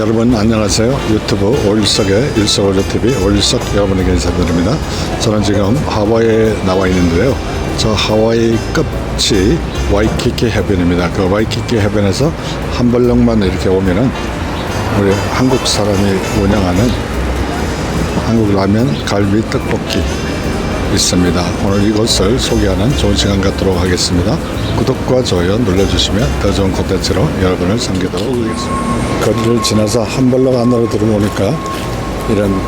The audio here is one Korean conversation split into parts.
여러분 안녕하세요. 유튜브 올석의 일석오조TV 올석 여러분에게 인사드립니다. 저는 지금 하와이에 나와 있는데요. 저 하와이 끝이 와이키키 해변입니다. 그 와이키키 해변에서 한 벌럭만 이렇게 오면은 우리 한국 사람이 운영하는 한국 라면 갈비 떡볶이 있습니다. 오늘 이곳을 소개하는 좋은 시간 갖도록 하겠습니다. 구독과 좋아요 눌러주시면 더 좋은 콘텐츠로 여러분을 섬기도록 하겠습니다. 거리를 지나서 한 벌럭 안으로 들어오니까 이런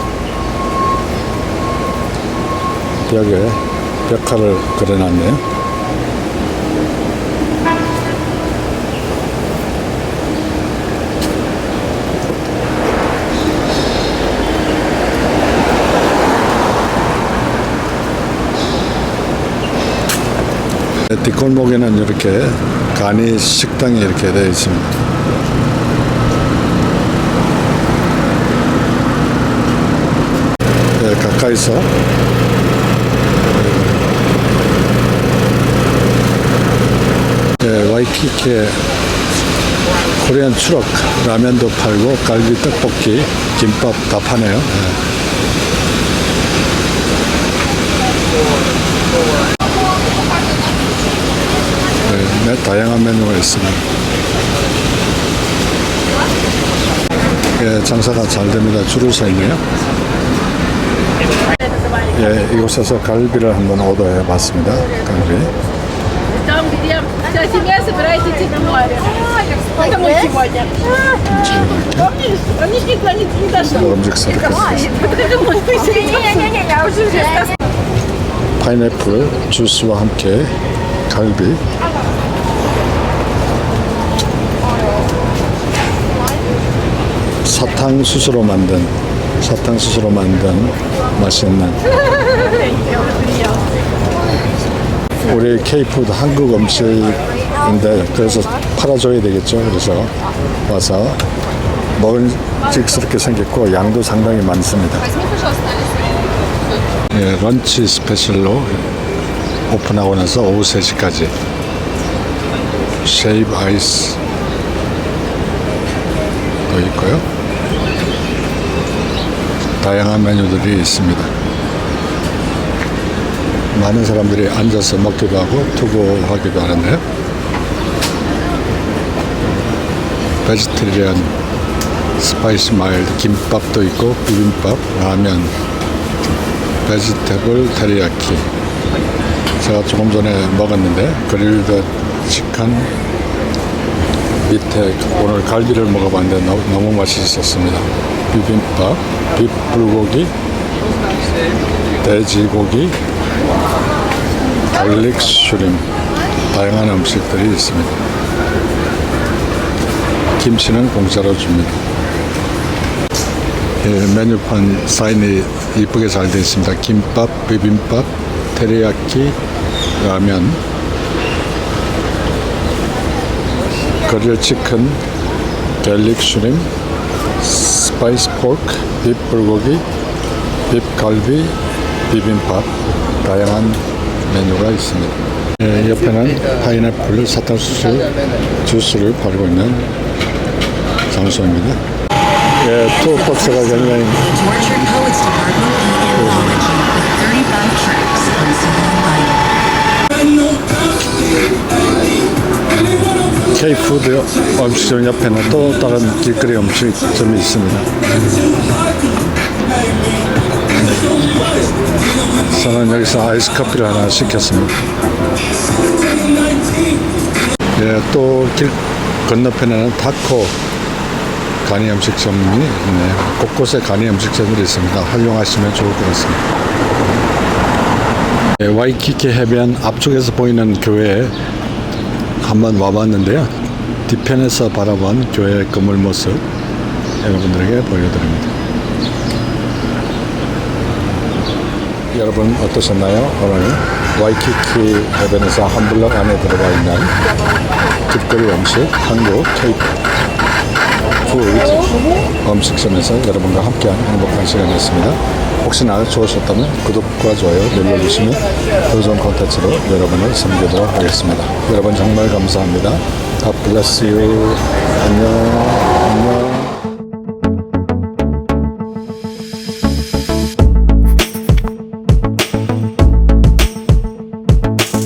벽에 벽화를 그려놨네요. 뒷골목에는 이렇게 간이 식당이 이렇게 되어 있습니다. 네, 가까이서 네, 와이키키 코리안 추럭 라면도 팔고 갈비 떡볶이 김밥 다 파네요. 네. 네, 메뉴가 있습니다. 예, 장사가 잘 됩니다. 줄을 서 있네요. 예, 이곳에서 갈비를 한번 오더해 봤습니다. 갈비. 파인애플 주스와 함께 갈비 사탕수수로 만든 사탕수수로 만든 맛있는. 우리 케이푸드 한국 음식인데 그래서 팔아줘야 되겠죠. 그래서 와서 먹음직스럽게 생겼고 양도 상당히 많습니다. 예, 런치 스페셜로 오픈하고 나서 오후 3시까지. 쉐이브 아이스. 도 있고요. 다양한 메뉴들이 있습니다. 많은 사람들이 앉아서 먹기도 하고 투고하기도 하는데요. 베지테리안 스파이시 마일드 김밥도 있고 비빔밥, 라면, 베지테블 테리야키 제가 조금 전에 먹었는데 그릴드 치킨 밑에 오늘 갈비를 먹어봤는데 너무, 너무 맛있었습니다 비빔밥, 비불고기 돼지고기 갈릭 슈림. 다양한 음식들이 있습니다. 김치는 공짜로 줍니다. 예, 메뉴판 사인이 이쁘게 잘 되어 있습니다. 김밥, 비빔밥, 테리야키, 라면, 그릴 치킨, 갤릭 슈림, 스파이스 포크, 빕 불고기, 빕 갈비, 비빔밥, 다양한 메뉴가 있습니다. 예, 옆에는 파인애플 사탕수수 주스를 팔고 있는 장소입니다. 예, 투어 버스가 굉장히 Tortured K푸드 음식점 옆에는 또 다른 길거리 음식점이 있습니다. 저는 여기서 아이스 커피를 하나 시켰습니다. 예, 또 길 건너편에는 타코 간이 음식점이 있네요. 곳곳에 간이 음식점들이 있습니다. 활용하시면 좋을 것 같습니다. 예, 와이키키 해변 앞쪽에서 보이는 교회에 한번 와봤는데요. 뒤편에서 바라본 교회 건물 모습 여러분들에게 보여드립니다. 여러분 어떠셨나요? 오늘 와이키키 해변에서 한 블럭 안에 들어가 있는 길거리 음식 한국 케이크 푸드 음식점에서 여러분과 함께한 행복한 시간이었습니다. 혹시나 좋으셨다면 구독과 좋아요 눌러주시면 더 좋은 콘텐츠로 여러분을 섬기도록 하겠습니다. 여러분 정말 감사합니다. God bless you.